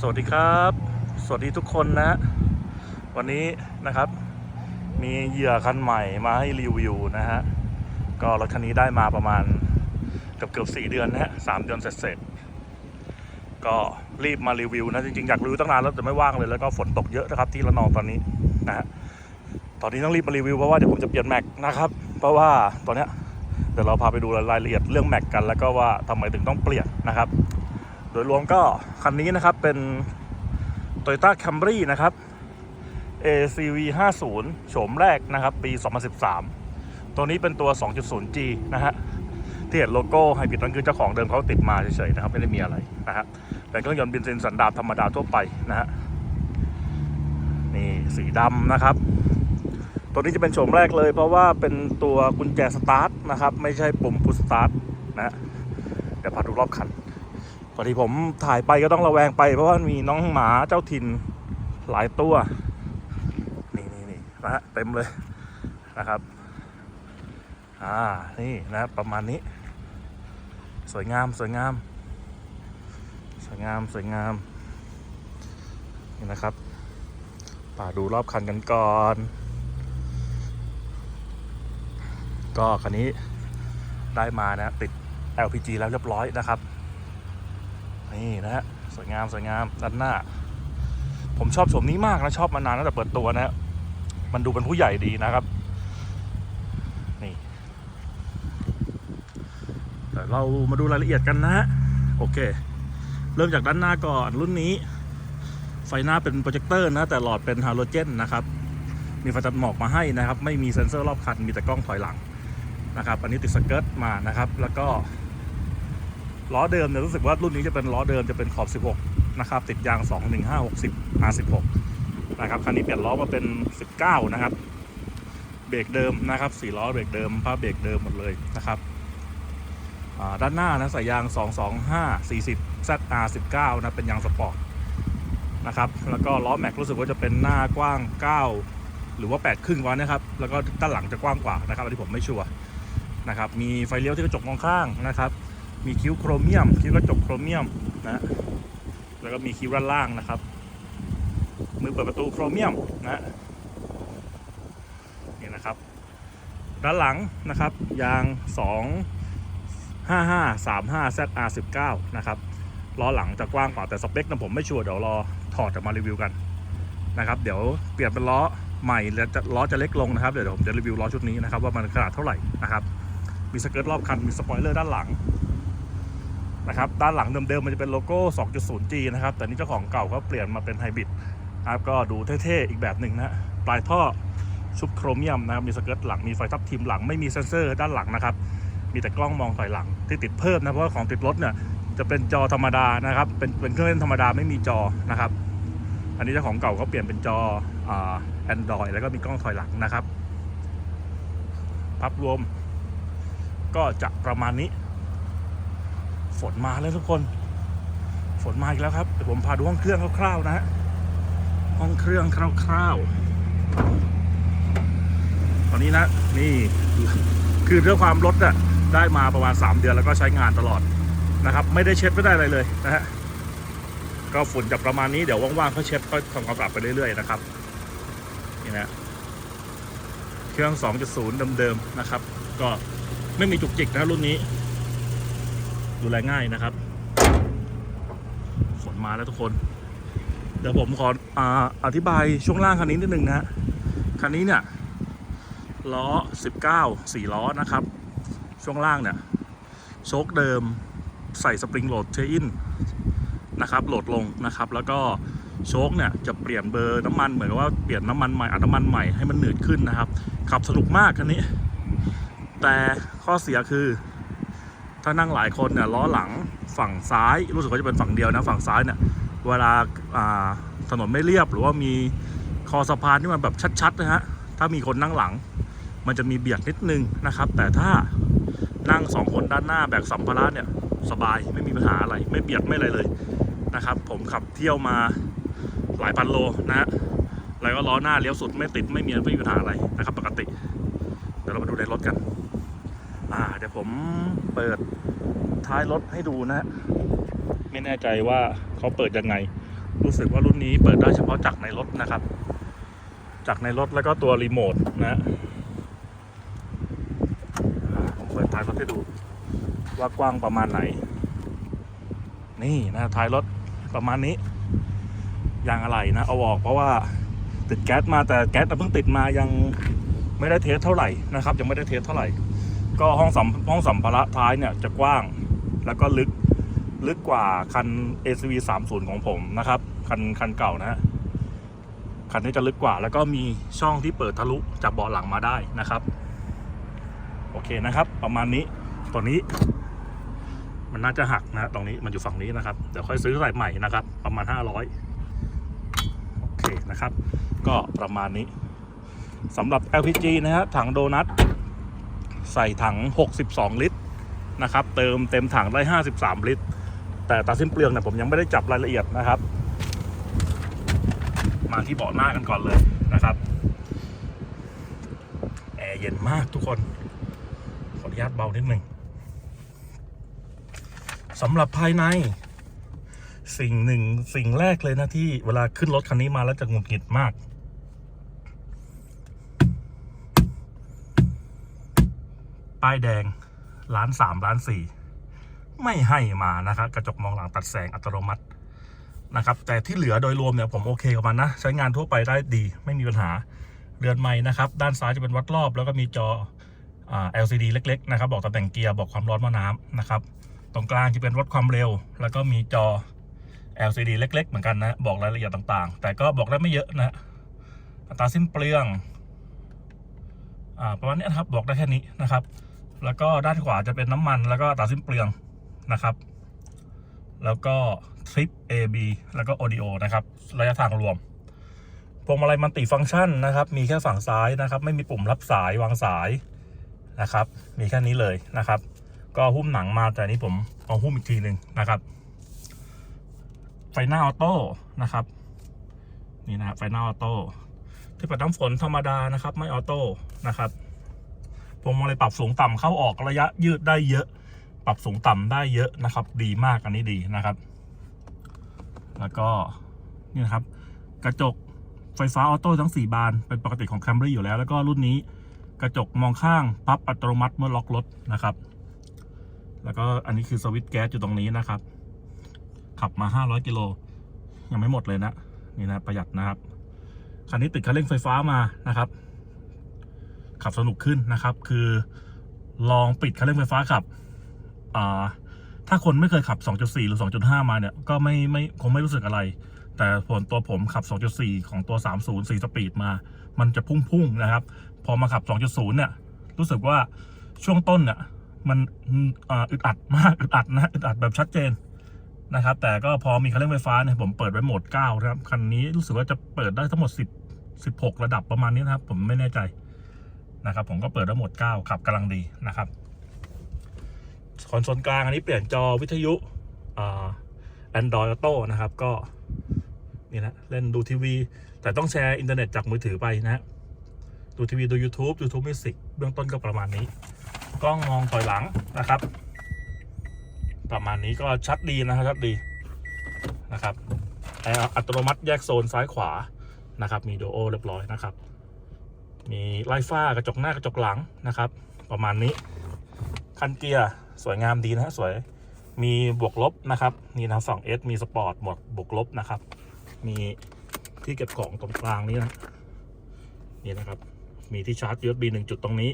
สวัสดีครับ สวัสดีทุกคนนะ วันนี้นะครับมีเหยื่อคันใหม่มาให้รีวิวนะฮะ ก็รถคันนี้ได้มาประมาณเกือบเกือบสี่เดือนนะฮะสามเดือนเสร็จๆก็รีบมารีวิวนะจริงๆ อยากรีวิวตั้งนานแล้วแต่ไม่ว่างเลยแล้วก็ฝนตกเยอะนะครับที่ระนองตอนนี้นะฮะตอนนี้ต้องรีบมารีวิวเพราะว่าเดี๋ยวผมจะเปลี่ยนแม็กนะครับ เพราะว่าตอนเนี้ยเดี๋ยวเราพาไปดูรายละเอียดเรื่องแม็กกัน แล้วก็ว่าทำไมถึงต้องเปลี่ยนนะครับ ดยรวมก็คันนี้นะครับเป็น Toyota Camry นะครับ ACV 50โฉมแรกนะครับ ปี 2013 ตัวนี้เป็นตัว 2.0G นะฮะที่เห็นโลโก้ไฮบริดนั่นคือเจ้าของเดิมเขาติดมาเฉยๆนะครับ ไม่ได้มีอะไรนะฮะเป็นเครื่องยนต์เบนซินสันดาปธรรมดาทั่วไปนะฮะนี่สีดำนะครับ ตัวนี้จะเป็นโฉมแรกเลย เพราะว่าเป็นตัวกุญแจสตาร์ทนะครับ ไม่ใช่ปุ่มพุชสตาร์ทนะเดี๋ยวพาดูรอบคัน พอดีผมถ่ายไปก็ต้องระแวงไป เพราะว่ามีน้องหมาเจ้าถิ่นหลายตัว นี่นี่นี่นะฮะเต็มเลยนะครับ อ่า นี่นะประมาณนี้ สวยงามสวยงาม สวยงามสวยงาม นี่นะครับ ป่าดูรอบคันกันก่อน ก็คันนี้ได้มานะติด LPG แล้วเรียบร้อยนะครับ นี่นะฮะสวยงามสวยงามด้านหน้า ผมชอบโฉมนี้มากนะชอบมานานตั้งแต่เปิดตัวนะฮะมันดูเป็นผู้ใหญ่ดีนะครับนี่แต่เรามาดูรายละเอียดกันนะฮะโอเค เริ่มจากด้านหน้าก่อนรุ่นนี้ ไฟหน้าเป็นโปรเจคเตอร์นะแต่หลอดเป็นฮาโลเจนนะครับมีไฟตัดหมอกมาให้นะครับ ไม่มีเซ็นเซอร์รอบคันมีแต่กล้องถอยหลังนะครับ อันนี้ติดสเกิร์ตมานะครับ แล้วก็ ล้อเดิมเนี่ยรู้สึกว่ารุ่นนี้จะเป็นล้อเดิมจะเป็นขอบ 16 นะครับ ติดยาง 21560 R16 นะครับคันนี้เปลี่ยนล้อมาเป็น 19 นะครับ เบรกเดิมนะครับสี่ล้อเบรกเดิมผ้าเบรกเดิมหมดเลยนะครับด้านหน้านะใส่ยาง 225 40 ZR19 นะเป็นยางสปอร์ตนะครับแล้วก็ล้อแม็กรู้สึกว่าจะเป็นหน้ากว้าง 9 หรือว่า 8 ครึ่งวะนะครับ แล้วก็ด้านหลังจะกว้างกว่านะครับอันนี้ผมไม่ชัวร์นะครับมีไฟเลี้ยวที่กระจกมองข้างนะครับ มีคิ้วโครเมียม คิ้วกระจกโครเมียมนะแล้วก็มีคิ้วด้านล่างนะครับ มือเปิดประตูโครเมียมนะนี่นะครับ ด้านหลังนะครับ ยาง 2 5 5 3 5 ZR 19 นะครับล้อหลังจะกว้างกว่าแต่สเปคนะผมไม่ชัวร์เดี๋ยวรอถอดจะมารีวิวกันนะครับเดี๋ยวเปลี่ยนเป็นล้อใหม่แล้วจะล้อจะเล็กลงนะครับเดี๋ยวผมจะรีวิวล้อชุดนี้นะครับว่ามันขนาดเท่าไหร่นะครับมีสเกิร์ตรอบคันมีสปอยเลอร์ด้านหลัง นะครับด้านหลังเดิมๆมันจะเป็นโลโก้ 2.0G นะครับ แต่นี่เจ้าของเก่าก็เปลี่ยนมาเป็นไฮบริดนะครับก็ดูเท่ๆ อีกแบบหนึ่งนะปลายท่อชุบโครเมียมนะครับมีสเกิร์ตหลังมีไฟทับทิมหลังไม่มีเซ็นเซอร์ด้านหลังนะครับ มีแต่กล้องมองถอยหลังที่ติดเพิ่มนะเพราะว่าของติดรถเนี่ยจะเป็นจอธรรมดานะครับเป็นเป็นเครื่องเล่นธรรมดาไม่มีจอนะครับ อันนี้เจ้าของเก่าก็เปลี่ยนเป็นจอแอนดรอยแล้วก็มีกล้องถอยหลังนะครับภาพรวมก็จะประมาณนี้ ฝนมาแล้วทุกคน ฝนมาอีกแล้วครับเดี๋ยวผมพาดูห้องเครื่องคร่าวๆนะฮะห้องเครื่องคร่าวๆ ตอนนี้นะนี่คือเรื่องความรถอะได้มาประมาณ 3 เดือนแล้วก็ใช้งานตลอดนะครับ ไม่ได้เช็ดไม่ได้อะไรเลยนะฮะก็ฝุ่นจะประมาณนี้เดี๋ยวว่างๆเขาเช็ดก็ทำความสะอาดไปเรื่อยๆนะครับนี่นะเครื่อง 2.0 เดิมๆนะครับ ก็ไม่มีจุกจิกนะรุ่นนี้ ดูแลง่ายนะครับฝนมาแล้วทุกคน เดี๋ยวผมขอออธิบายช่วงล่างคันนี้นิดนึงนะคันนี้เนี่ยล้อ 19 4 ล้อนะครับ ช่วงล่างเนี่ยโชคเดิมใส่สปริงโหลดเทอินนะครับโหลดลงนะครับ แล้วก็โชคเนี่ยจะเปลี่ยนเบอร์น้ำมันเหมือนว่าเปลี่ยนน้ำมันใหม่อัดน้ำมันใหม่ให้มันหนืดขึ้นนะครับ ขับสนุกมากคันนี้ แต่ข้อเสียคือ ถ้านั่งหลายคนเนี่ยล้อหลังฝั่งซ้าย รู้สึกว่าจะเป็นฝั่งเดียวนะฝั่งซ้ายเนี่ยเวลาถนนไม่เรียบหรือว่ามีคอสะพานที่มันแบบชัดๆนะฮะถ้ามีคนนั่งหลัง มันจะมีเบียดนิดนึงนะครับ แต่ถ้านั่งสองคนด้านหน้าแบกสัมภาระเนี่ยสบายไม่มีปัญหาอะไรไม่เบียดไม่อะไรเลยนะครับ ผมขับเที่ยวมาหลายพันโลนะฮะแล้วก็ล้อหน้าเลี้ยวสุดไม่ติดไม่มีไม่มีปัญหาอะไรนะครับ ปกติเดี๋ยวเรามาดูในรถกัน เดี๋ยวผมเปิดท้ายรถให้ดูนะฮะไม่แน่ใจว่าเขาเปิดยังไง รู้สึกว่ารุ่นนี้เปิดได้เฉพาะจากในรถนะครับ จากในรถแล้วก็ตัวรีโมทนะฮะผมเปิดท้ายรถให้ดูว่ากว้างประมาณไหน นี่นะท้ายรถประมาณนี้ยางอะไรนะเอาออกเพราะว่าติดแก๊สมาแต่แก๊สเพิ่งติดมายังไม่ได้เทสเท่าไหร่นะครับ ยังไม่ได้เทสเท่าไหร่ ก็ห้องสัมห้องสัมภาระท้ายเนี่ยจะกว้างแล้วก็ลึกลึกกว่าคัน ACV 30 ของผมนะครับ คันคันเก่านะฮะคันนี้จะลึกกว่า แล้วก็มีช่องที่เปิดทะลุจากเบาะหลังมาได้นะครับ โอเคนะครับ ประมาณนี้ตัวนี้ มันน่าจะหักนะตรงนี้มันอยู่ฝั่งนี้นะครับ เดี๋ยวค่อยซื้อใส่ใหม่นะครับ ประมาณ 500 โอเคนะครับ ก็ประมาณนี้สำหรับ LPG นะฮะถังโดนัท ใส่ถัง 62 ลิตรนะครับ เติมเต็มถังได้ 53 ลิตร แต่ตาสิ้นเปลืองเนี่ยผมยังไม่ได้จับรายละเอียดนะครับ มาที่เบาะหน้ากันก่อนเลยนะครับแอร์เย็นมากทุกคน ขออนุญาตเบานิดหนึ่งสำหรับภายใน สิ่งหนึ่งสิ่งแรกเลยนะที่เวลาขึ้นรถคันนี้มาแล้วจะหงุดหงิดมาก ป้ายแดงล้านสามล้านสี่ไม่ให้มานะครับกระจกมองหลังตัดแสงอัตโนมัตินะครับแต่ที่เหลือโดยรวมเนี่ยผมโอเคกับมันนะ ใช้งานทั่วไปได้ดีไม่มีปัญหาเรือนไม้นะครับ ด้านซ้ายจะเป็นวัดรอบ แล้วก็มีจอ LCD เล็กๆนะครับบอกตำแหน่งเกียร์บอกความร้อนม้อน้ำนะครับ ตรงกลางจะเป็นวัดความเร็ว แล้วก็มีจอ LCD เล็ก ๆ เหมือนกันนะ บอกรายละเอียดต่างๆ แต่ก็บอกได้ไม่เยอะนะอัตราสิ้นเปลืองอ่าประมาณนี้นะครับบอกได้แค่นี้นะครับ แล้วก็ด้านขวาจะเป็นน้ำมันแล้วก็อัตาสิ้นเปลืองนะครับ แล้วก็ทริป AB แล้วก็ Audio นะครับ ระยะทางรวมพวงมาลัยมันติฟังก์ชันนะครับ มีแค่ฝั่งซ้ายนะครับ ไม่มีปุ่มรับสายวางสายนะครับ มีแค่นี้เลยนะครับ ก็หุ้มหนังมาแต่นี้ผมเอาหุ้มอีกทีหนึ่งนะครับ ไฟหน้าออโต้นะครับ นี่นะไฟหน้าออโต้ที่ปัดน้ำฝนธรรมดานะครับ ไม่ออโต้นะครับ วงมาลัยปรับสูงต่ำเข้าออกระยะยืดได้เยอะ ปรับสูงต่ำได้เยอะนะครับ ดีมากอันนี้ดีนะครับ แล้วก็นี่นะครับ กระจกไฟฟ้าออโต้ทั้ง 4 บานเป็นปกติของ Camry อยู่แล้ว แล้วก็รุ่นนี้กระจกมองข้างพับอัตโนมัติเมื่อล็อกรถนะครับ แล้วก็อันนี้คือสวิตช์แก๊สอยู่ตรงนี้นะครับ ขับมา 500 กิโลยังไม่หมดเลยนะ นี่นะประหยัดนะครับ คันนี้ติดคันเร่งไฟฟ้ามานะครับ ขับสนุกขึ้นนะครับ คือลองปิดคันเร่งไฟฟ้าขับถ้าคนไม่เคยขับ 2.4 หรือ 2.5 มาเนี่ย ก็ไม่ไม่คงไม่รู้สึกอะไร แต่ผลตัวผมขับ 2.4 ของตัว 30 4 สปีดมา มันจะพุ่งๆนะครับ พอมาขับ 2.0 เนี่ย รู้สึกว่าช่วงต้นเนี่ยมันอึดอัดมากอึดอัดนะอึดอัดแบบชัดเจนนะครับ แต่ก็พอมีคันเร่งไฟฟ้าเนี่ยผมเปิดไว้โหมด 9 นะครับ คันนี้รู้สึกว่าจะเปิดได้ทั้งหมด 10 16 ระดับประมาณนี้นะครับ ผมไม่แน่ใจ นะครับผมก็เปิดไว้โหมด 9 ขับกำลังดีนะครับคอนโซลกลางอันนี้เปลี่ยนจอวิทยุอ่า Android Auto นะครับ ก็นี่นะเล่นดูทีวี แต่ต้องแชร์อินเทอร์เน็ตจากมือถือไปนะดูทีวีดู YouTube YouTube Music เบื้องต้นก็ประมาณนี้กล้องมองถอยหลังนะครับ ประมาณนี้ก็ชัดดีนะครับชัดดีนะครับแอร์อัตโนมัติแยกโซนซ้ายขวานะครับ มีดูโอเรียบร้อยนะครับ มีไล่ฟ้ากระจกหน้ากระจกหลังนะครับ ประมาณนี้ คันเกียร์สวยงามดีนะฮะสวย มีบวกลบนะครับนี่นะ2 S มีสปอร์ตหมดบวกลบนะครับ มีที่เก็บของตรงกลางนี้นะนี่นะครับ มีที่ชาร์จ USB หนึ่งจุดตรงนี้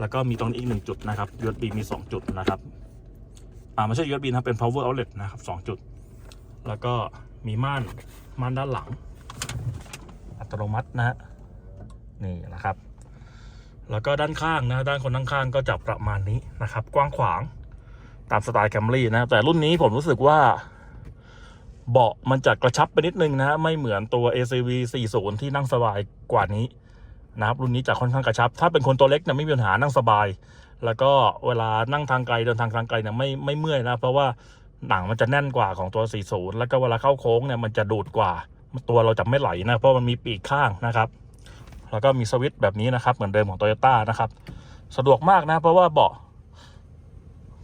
แล้วก็มีตรงนี้อีกหนึ่งจุดนะครับ USB มีสองจุดนะครับอ่าไม่ใช่ USB นะครับเป็น power outlet นะครับสองจุด แล้วก็มีม่านม่านด้านหลัง อัตโนมัตินะฮะ นี่นะครับ แล้วก็ด้านข้างนะด้านคนข้างก็จะประมาณนี้นะครับ กว้างขวางตามสไตล์แคมรี่นะแต่รุ่นนี้ผมรู้สึกว่า เบาะมันจะกระชับไปนิดนึงนะไม่เหมือนตัว ACV 40 ที่นั่งสบายกว่านี้นะครับรุ่นนี้จะค่อนข้างกระชับ ถ้าเป็นคนตัวเล็กเนี่ยไม่มีปัญหานั่งสบาย แล้วก็เวลานั่งทางไกลเดินทางทางไกลเนี่ยไม่ไม่เมื่อยนะเพราะว่าหนังมันจะแน่นกว่าของตัว 40 แล้วก็เวลาเข้าโค้งเนี่ยมันจะดูดกว่า ตัวเราจะไม่ไหลนะเพราะมันมีปีกข้างนะครับ แล้วก็มีสวิตช์แบบนี้นะครับ เหมือนเดิมของ Toyota นะครับ สะดวกมากนะ เพราะว่าเบาะ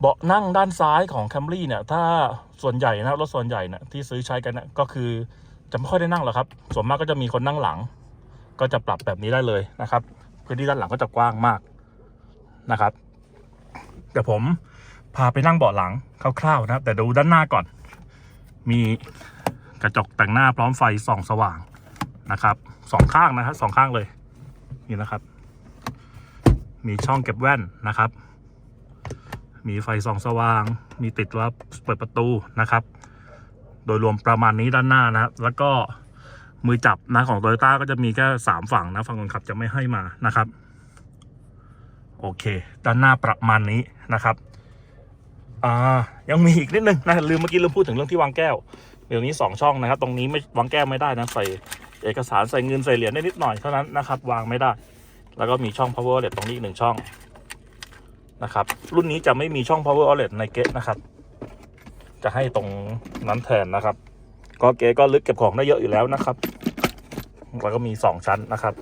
เบาะนั่งด้านซ้ายของ Camry เนี่ย ถ้าส่วนใหญ่นะรถส่วนใหญ่เนี่ยที่ซื้อใช้กันนี่ยก็คือจะไม่ค่อยได้นั่งหรอกครับ ส่วนมากก็จะมีคนนั่งหลัง ก็จะปรับแบบนี้ได้เลยนะครับ พื้นที่ด้านหลังก็จะกว้างมากนะครับเดี๋ยวผมพาไปนั่งเบาะหลังคร่าวๆนะครับแต่ดูด้านหน้าก่อน มีกระจกแต่งหน้าพร้อมไฟส่องสว่างนะครับสองข้างนะครับสองข้างเลย นี่นะครับ มีช่องเก็บแว่นนะครับ มีไฟส่องสว่าง มีติดว่าเปิดประตูนะครับ โดยรวมประมาณนี้ด้านหน้านะครับ แล้วก็มือจับนะของโตโยต้าก็จะมีแค่สามฝั่งนะฝั่งคนขับจะไม่ให้มานะครับ โอเค ด้านหน้าประมาณนี้นะครับอ่ายังมีอีกนิดนึงนะลืมเมื่อกี้ลืมพูดถึงเรื่องที่วางแก้วเดี๋ยวนี้สองช่องนะครับ ตรงนี้ไม่วางแก้วไม่ได้นะใส่ เอกสารใส่เงินใส่เหรียญได้นิดหน่อยเท่านั้นนะครับ วางไม่ได้ แล้วก็มีช่อง power outlet ตรงนี้อีกหนึ่งช่องนะครับ รุ่นนี้จะไม่มีช่อง power outlet ในเกตนะครับ จะให้ตรงนั้นแทนนะครับ ก็เกตก็ลึกเก็บของได้เยอะอยู่แล้วนะครับ แล้วก็มีสองชั้นนะครับ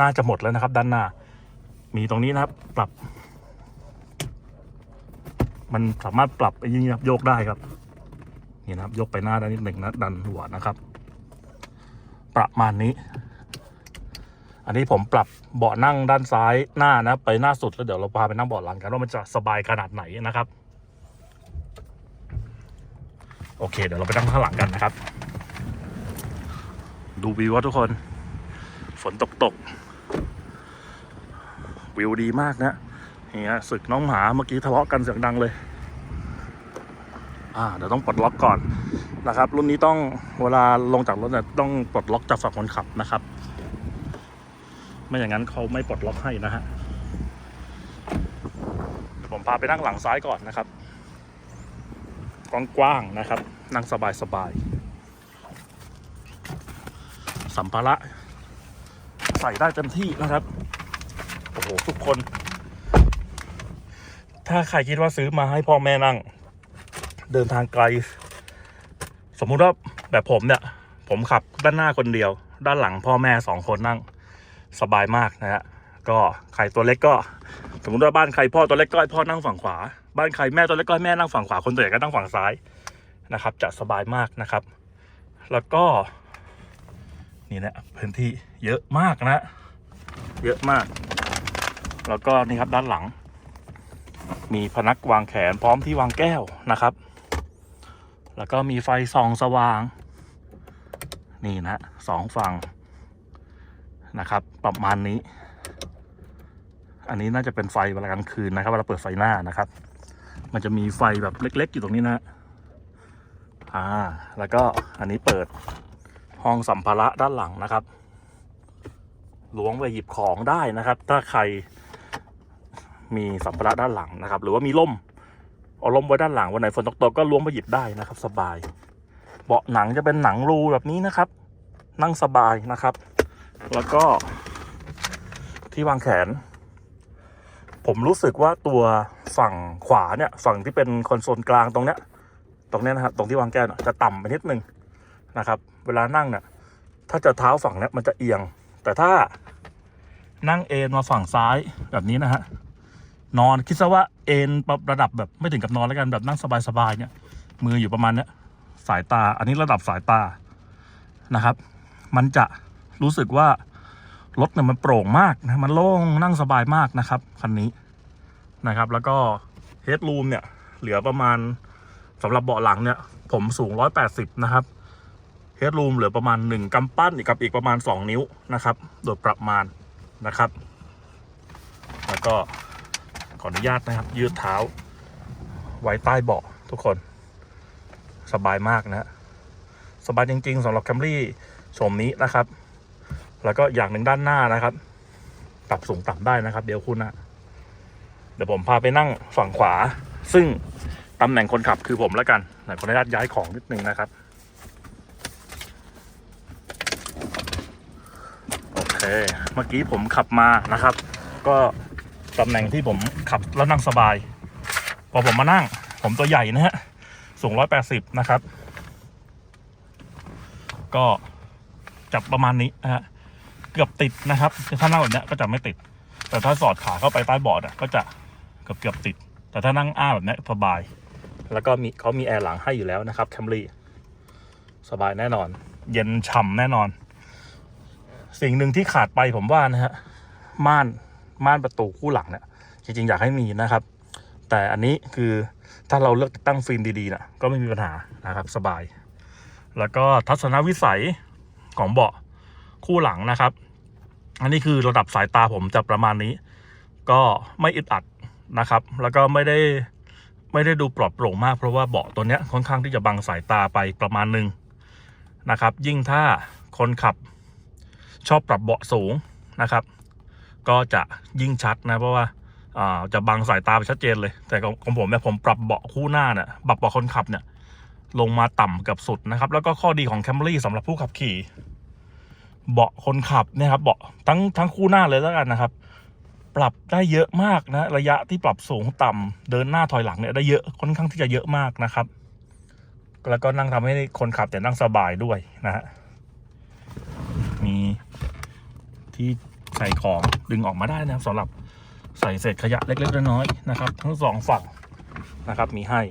น่าจะหมดแล้วนะครับ ด้านหน้า มีตรงนี้นะครับ ปรับ มันสามารถปรับไอ้นี่ครับโยกได้ครับ นี่นะครับ ยกไปหน้าได้นิดหนึ่งนะดันหัวนะครับ ประมาณนี้ อันนี้ผมปรับเบาะนั่งด้านซ้ายหน้านะ ไปหน้าสุดแล้วเดี๋ยวเราพาไปนั่งเบาะหลังกันว่ามันจะสบายขนาดไหนนะครับ โอเค เดี๋ยวเราไปนั่งข้างหลังกันนะครับ ดูวิวว่าทุกคน ฝนตกตกวิวดีมากนะเนี่ยศึกน้องหมาเมื่อกี้ทะเลาะกันเสียงดังเลย อ่าเดี๋ยวต้องปลดล็อกก่อนนะครับ รุ่นนี้ต้องเวลาลงจากรถเนี่ยต้องปลดล็อกจากฝั่งคนขับนะครับ ไม่อย่างนั้นเขาไม่ปลดล็อกให้นะฮะผมพาไปนั่งหลังซ้ายก่อนนะครับกว้างๆนะครับ นั่งสบายๆสัมภาระใส่ได้เต็มที่นะครับโอ้โหทุกคน ถ้าใครคิดว่าซื้อมาให้พ่อแม่นั่ง เดินทางไกล สมมุติว่าแบบผมเนี่ย ผมขับด้านหน้าคนเดียว ด้านหลังพ่อแม่สองคนนั่งสบายมากนะฮะก็ใครตัวเล็กก็ สมมติว่าบ้านใครพ่อตัวเล็กก็ให้พ่อนั่งฝั่งขวา บ้านใครแม่ตัวเล็กก็ให้แม่นั่งฝั่งขวาคนตัวใหญ่ก็นั่งฝั่งซ้ายนะครับ จะสบายมากนะครับ แล้วก็ นี่นะพื้นที่เยอะมากนะ เยอะมาก แล้วก็นี่ครับด้านหลัง มีพนักวางแขนพร้อมที่วางแก้วนะครับ แล้วก็มีไฟส่องสว่าง นี่นะสองฝั่งนะครับ ประมาณนี้ อันนี้น่าจะเป็นไฟเวลากลางคืนนะครับเวลาเปิดไฟหน้านะครับ มันจะมีไฟแบบเล็ก ๆ อยู่ตรงนี้นะอ่าแล้วก็อันนี้เปิดห้องสัมภาระด้านหลังนะครับล้วงไปหยิบของได้นะครับ ถ้าใครมีสัมภาระด้านหลังนะครับ หรือว่ามีร่ม เอาร่มไว้ด้านหลังวันไหนฝนตกๆก็ล้วงไปหยิบได้นะครับ สบาย เบาะหนังจะเป็นหนังรูแบบนี้นะครับ นั่งสบายนะครับ แล้วก็ที่วางแขน ผมรู้สึกว่าตัวฝั่งขวาเนี่ย ฝั่งที่เป็นคอนโซลกลางตรงเนี้ย ตรงเนี้ยนะครับตรงที่วางแก้วน่ะจะต่ำไปนิดนึงนะครับ เวลานั่งเนี่ยถ้าจะเท้าฝั่งเนี้ยมันจะเอียง แต่ถ้านั่งเอนมาฝั่งซ้ายแบบนี้นะฮะ นอนคิดซะว่าเอนระดับแบบไม่ถึงกับนอนแล้วกันแบบนั่งสบายๆเนี่ยมืออยู่ประมาณเนี้ยสายตา อันนี้ระดับสายตานะครับ มันจะรู้สึกว่ารถเนี่ยมันโปร่งมากนะมันโล่งนั่งสบายมากนะครับคันนี้นะครับ แล้วก็เฮดรูมเนี่ย เหลือประมาณสำหรับเบาะหลังเนี่ย ผมสูง 180 นะครับเฮดรูมเหลือประมาณ 1กำปั้นอีกกับอีกประมาณ 2 นิ้วนะครับ โดยประมาณนะครับ แล้วก็ ออนุญาตนะครับ ยืดเท้า ไว้ใต้เบาะทุกคน สบายมากนะสบายจริง ๆสำหรับ Camry โฉมนี้นะครับ แล้วก็อย่างหนึ่งด้านหน้านะครับ ปรับสูงต่ำได้นะครับ เดี๋ยวคุณนะเดี๋ยวผมพาไปนั่งฝั่งขวา ซึ่งตำแหน่งคนขับคือผมแล้วกันไหนขออนุญาตย้ายของนิดนึงนะครับ โอเค เมื่อกี้ผมขับมานะครับ ก็ ตำแหน่งที่ผมขับแล้วนั่งสบาย พอผมมานั่ง ผมตัวใหญ่นะฮะ สูงร้อยแปดสิบนะครับ ก็จับประมาณนี้นะฮะ เกือบติดนะครับ ถ้านั่งแบบเนี้ยก็จะไม่ติด แต่ถ้าสอดขาเข้าไปใต้เบาะอะก็จะเกือบเกือบติด แต่ถ้านั่งอ้าแบบนี้สบาย แล้วก็มีเขามีแอร์หลังให้อยู่แล้วนะครับแคมรี่สบายแน่นอน เย็นฉ่ำแน่นอน สิ่งหนึ่งที่ขาดไปผมว่านะฮะม่าน ม่านประตูคู่หลังเนี่ยจริงๆ อยากให้มีนะครับ แต่อันนี้คือถ้าเราเลือกติดตั้งฟิล์มดีๆนะก็ไม่มีปัญหานะครับสบาย แล้วก็ทัศนวิสัยของเบาะคู่หลังนะครับ อันนี้คือระดับสายตาผมจะประมาณนี้ ก็ไม่อึดอัดนะครับ แล้วก็ไม่ได้ไม่ได้ดูปลอดโปร่งมากเพราะว่าเบาะตัวเนี้ยค่อนข้างที่จะบังสายตาไปประมาณหนึ่งนะครับ ยิ่งถ้าคนขับชอบปรับเบาะสูงนะครับ ก็จะยิ่งชัดนะเพราะว่าจะบังสายตาไปชัดเจนเลย แต่ของผมเนี่ยผมปรับเบาะคู่หน้าเนี่ยปรับเบาะคนขับเนี่ยลงมาต่ำกับสุดนะครับ แล้วก็ข้อดีของ Camry สำหรับผู้ขับขี่เบาะคนขับเนี่ยครับเบาะทั้งทั้งคู่หน้าเลยแล้วกันนะครับ ปรับได้เยอะมากนะระยะที่ปรับสูงต่ำเดินหน้าถอยหลังเนี่ยได้เยอะค่อนข้างที่จะเยอะมากนะครับ แล้วก็นั่งทำให้คนขับแต่นั่งสบายด้วยนะฮะมีที่ ใส่ของดึงออกมาได้นะครับสำหรับใส่เศษขยะเล็กๆน้อยๆนะครับ ทั้งสองฝั่งนะครับ มีให้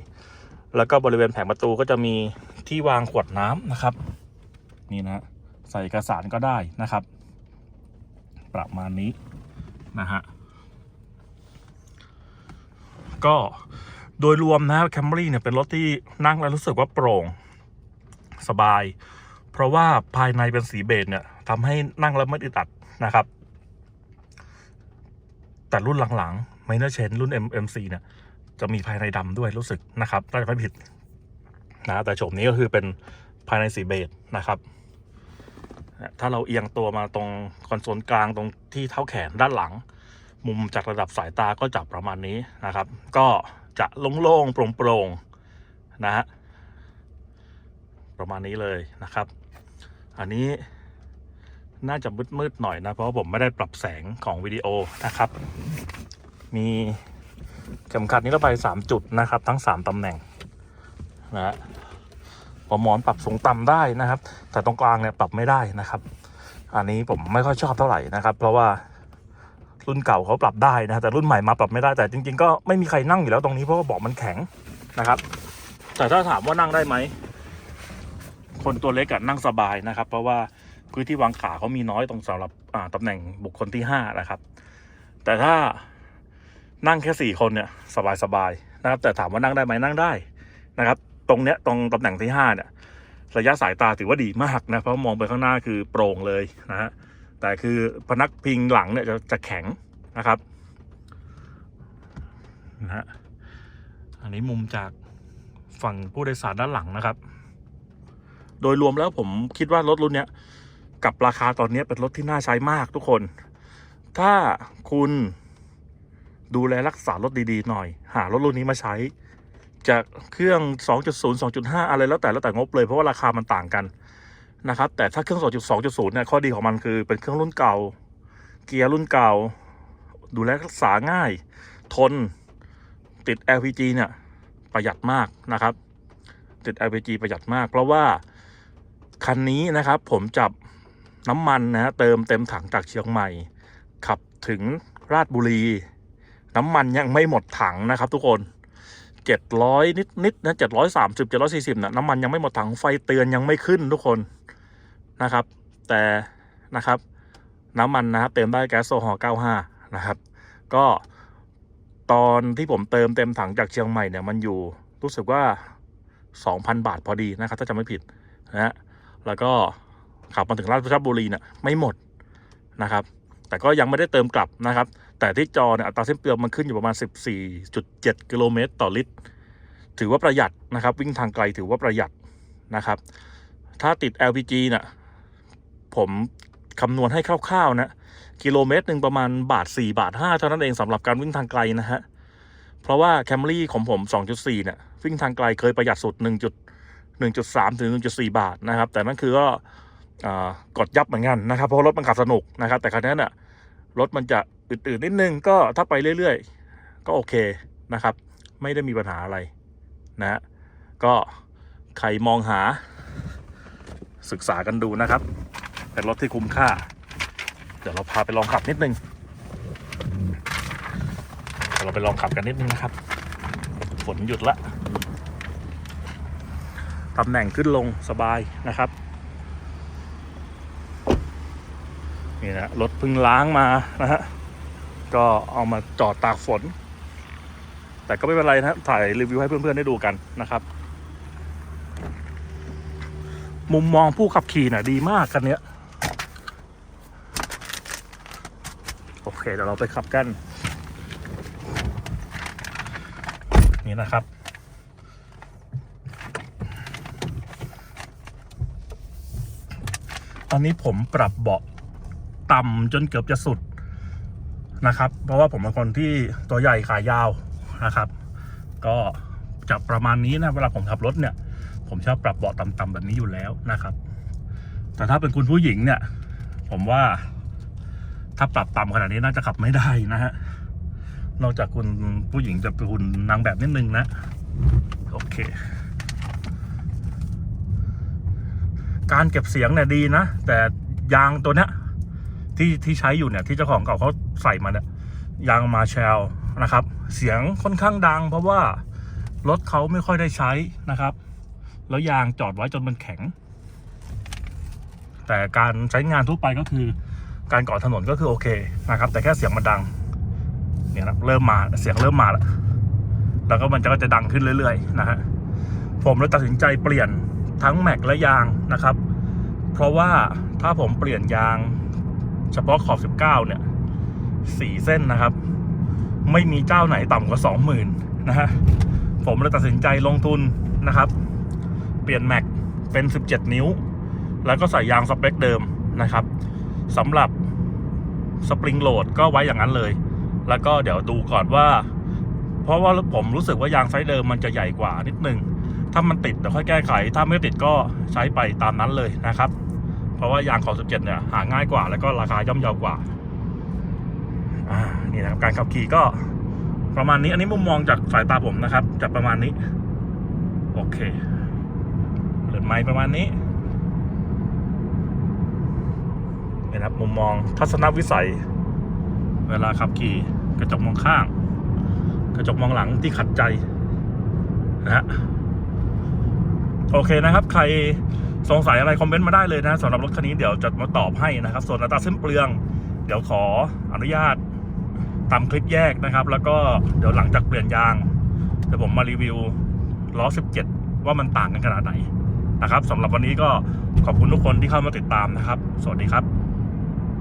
แล้วก็บริเวณแผงประตูก็จะมีที่วางขวดน้ำนะครับ นี่นะใส่เอกสารก็ได้นะครับ ประมาณนี้นะฮะก็โดยรวมนะแคมรี่เนี่ยเป็นรถที่นั่งแล้วรู้สึกว่าโปร่งสบาย เพราะว่าภายในเป็นสีเบจเนี่ยทำให้นั่งแล้วไม่อึดอัดนะครับ แต่รุ่นหลังๆ Minor Change รุ่น MMC เนี่ยจะมีภายในดำด้วยรู้สึกนะครับถ้าจะไม่ผิดนะแต่โฉมนี้ก็คือเป็นภายในสีเบจนะครับ ถ้าเราเอียงตัวมาตรงคอนโซลกลางตรงที่เท้าแขนด้านหลัง มุมจากระดับสายตาก็จะประมาณนี้นะครับ ก็จะโล่งๆโปร่งๆนะฮะประมาณนี้เลยนะครับ อันนี้ น่าจะมืดๆหน่อยนะ เพราะว่าผมไม่ได้ปรับแสงของวิดีโอนะครับ มีเข็มขัดนิรภัยสามจุดนะครับ ทั้งสามตำแหน่งนะฮะหัวหมอนปรับสูงต่ำได้นะครับ แต่ตรงกลางเนี่ยปรับไม่ได้นะครับ อันนี้ผมไม่ค่อยชอบเท่าไหร่นะครับ เพราะว่ารุ่นเก่าเขาปรับได้นะแต่รุ่นใหม่มาปรับไม่ได้แต่จริง ๆ ก็ไม่มีใครนั่งอยู่แล้วตรงนี้เพราะว่าเบาะมันแข็งนะครับ แต่ถ้าถามว่านั่งได้ไหมคนตัวเล็กอะนั่งสบายนะครับ เพราะว่า พื้นที่วางขาเขามีน้อยตรงสำหรับอ่าตำแหน่งบุคคลที่ห้านะครับ แต่ถ้านั่งแค่สี่คนเนี่ยสบายๆนะครับ แต่ถามว่านั่งได้ไหมนั่งได้นะครับ ตรงเนี้ยตรงตำแหน่งที่ห้าเนี่ยระยะสายตาถือว่าดีมากนะเพราะมองไปข้างหน้าคือโปร่งเลยนะฮะแต่คือพนักพิงหลังเนี่ยจะจะแข็งนะครับนะฮะอันนี้มุมจากฝั่งผู้โดยสารด้านหลังนะครับ โดยรวมแล้วผมคิดว่ารถรุ่นเนี้ย กับราคาตอนนี้เป็นรถที่น่าใช้มากทุกคน ถ้าคุณดูแลรักษารถดีๆหน่อย หารถรุ่นนี้มาใช้ จากเครื่อง 2.0 2.5 อะไรแล้วแต่แล้วแต่งบเลยเพราะว่าราคามันต่างกันนะครับ แต่ถ้าเครื่อง 2.2.0 เนี่ยข้อดีของมันคือเป็นเครื่องรุ่นเก่า เกียร์รุ่นเก่า ดูแลรักษาง่าย ทนติด LPG เนี่ยประหยัดมากนะครับ ติด LPG ประหยัดมาก เพราะว่าคันนี้นะครับผมจับ น้ำมันนะฮะเติมเต็มถังจากเชียงใหม่ ขับถึงราชบุรี น้ำมันยังไม่หมดถังนะครับ ทุกคนเจ็ดร้อยนิดนิดนะเจ็ดร้อยสามสิบเจ็ดร้อยสี่สิบนะน้ำมันยังไม่หมดถังไฟเตือนยังไม่ขึ้นทุกคนนะครับ แต่นะครับ น้ำมันนะครับเติมได้แก๊สโซฮอล์95นะครับ ก็ตอนที่ผมเติมเต็มถังจากเชียงใหม่เนี่ยมันอยู่รู้สึกว่า2,000บาทพอดีนะครับ ถ้าจำไม่ผิดนะฮะแล้วก็ ขับมาถึงราชบุรีเนี่ยไม่หมดนะครับ แต่ก็ยังไม่ได้เติมกลับนะครับ แต่ที่จอเนี่ยอัตราสิ้นเปลืองมันขึ้นอยู่ประมาณ 14.7 กิโลเมตรต่อลิตร ถือว่าประหยัดนะครับ วิ่งทางไกลถือว่าประหยัดนะครับ ถ้าติด LPG น่ะผมคำนวณให้คร่าวๆนะ กิโลเมตรหนึ่งประมาณบาท 4 บาท 5 เท่านั้นเองสำหรับการวิ่งทางไกลนะฮะ เพราะว่า Camry ของผม 2.4 เนี่ยวิ่งทางไกลเคยประหยัดสุด 1.1.3 ถึง 1.4 บาทนะครับ แต่นั่นคือก็ กดยับเหมือนกันนะครับ เพราะรถมันขับสนุกนะครับ แต่ครั้นี้น่ะรถมันจะอืดๆนิดนึงก็ถ้าไปเรื่อยๆ ก็โอเคนะครับ ไม่ได้มีปัญหาอะไรนะฮะก็ใครมองหาศึกษากันดูนะครับ เป็นรถที่คุ้มค่า เดี๋ยวเราพาไปลองขับนิดนึงเดี๋ยวเราไปลองขับกันนิดนึงนะครับ ฝนหยุดละตำแหน่งขึ้นลงสบายนะครับ นี่นะรถเพิ่งล้างมานะฮะก็เอามาจอดตากฝน แต่ก็ไม่เป็นไรนะถ่ายรีวิวให้เพื่อนๆได้ดูกันนะครับ มุมมองผู้ขับขี่น่ะดีมากคันเนี้ยโอเคเดี๋ยวเราไปขับกัน นี่นะครับตอนนี้ผมปรับเบาะ ต่ำจนเกือบจะสุดนะครับ เพราะว่าผมเป็นคนที่ตัวใหญ่ขายาวนะครับ ก็จะประมาณนี้นะเวลาผมขับรถเนี่ย ผมชอบปรับเบาะต่ำๆแบบนี้อยู่แล้วนะครับ แต่ถ้าเป็นคุณผู้หญิงเนี่ย ผมว่าถ้าปรับต่ำขนาดนี้น่าจะขับไม่ได้นะฮะนอกจากคุณผู้หญิงจะเป็นคุณนางแบบนิดนึงนะโอเค การเก็บเสียงเนี่ยดีนะ แต่ยางตัวเนี้ย ที่ที่ใช้อยู่เนี่ยที่เจ้าของเก่าเขาใส่มาเนี่ยยางมาแชลนะครับ เสียงค่อนข้างดัง เพราะว่ารถเขาไม่ค่อยได้ใช้นะครับ แล้วยางจอดไว้จนมันแข็ง แต่การใช้งานทั่วไปก็คือการกาะถนนก็คือโอเคนะครับ แต่แค่เสียงมันดังเนี่ยนะเริ่มมาเสียงเริ่มมาแล้วแล้วก็มันจะก็จะดังขึ้นเรื่อยๆนะฮะผมเลยตัดสินใจเปลี่ยนทั้งแม็กและยางนะครับ เพราะว่าถ้าผมเปลี่ยนยาง เฉพาะขอบ 19 เนี่ยสี่เส้นนะครับ ไม่มีเจ้าไหนต่ำกว่า 20,000นะฮะผมเลยตัดสินใจลงทุนนะครับ เปลี่ยนแม็กเป็น 17 นิ้ว แล้วก็ใส่ยางสเปคเดิมนะครับสำหรับสปริงโหลดก็ไว้อย่างนั้นเลย แล้วก็เดี๋ยวดูก่อนว่า เพราะว่าผมรู้สึกว่ายางไซส์เดิมมันจะใหญ่กว่านิดนึง ถ้ามันติดเดี๋ยวค่อยแก้ไข ถ้าไม่ติดก็ใช้ไปตามนั้นเลยนะครับ เพราะว่ายางของ 17 เนี่ย หาง่ายกว่า แล้วก็ราคาย่อมเยาวกว่า อ่า นี่นะครับ การขับขี่ก็ประมาณนี้ อันนี้มุมมองจากสายตาผมนะครับ จะประมาณนี้ โอเคเหลือไม้ประมาณนี้นี่นะครับ มุมมองทัศนวิสัย เวลาขับขี่กระจกมองข้าง กระจกมองหลังที่ขัดใจนะฮะโอเคนะครับ ใคร สงสัยอะไรคอมเมนต์มาได้เลยนะสำหรับรถคันนี้เดี๋ยวจะมาตอบให้นะครับ ส่วนอัตราเส้นเปลือง เดี๋ยวขออนุญาตตามคลิปแยกนะครับ แล้วก็เดี๋ยวหลังจากเปลี่ยนยางเดี๋ยวผมมารีวิวล้อ 17 ว่ามันต่างกันขนาดไหนนะครับสำหรับวันนี้ก็ขอบคุณทุกคนที่เข้ามาติดตามนะครับ สวัสดีครับ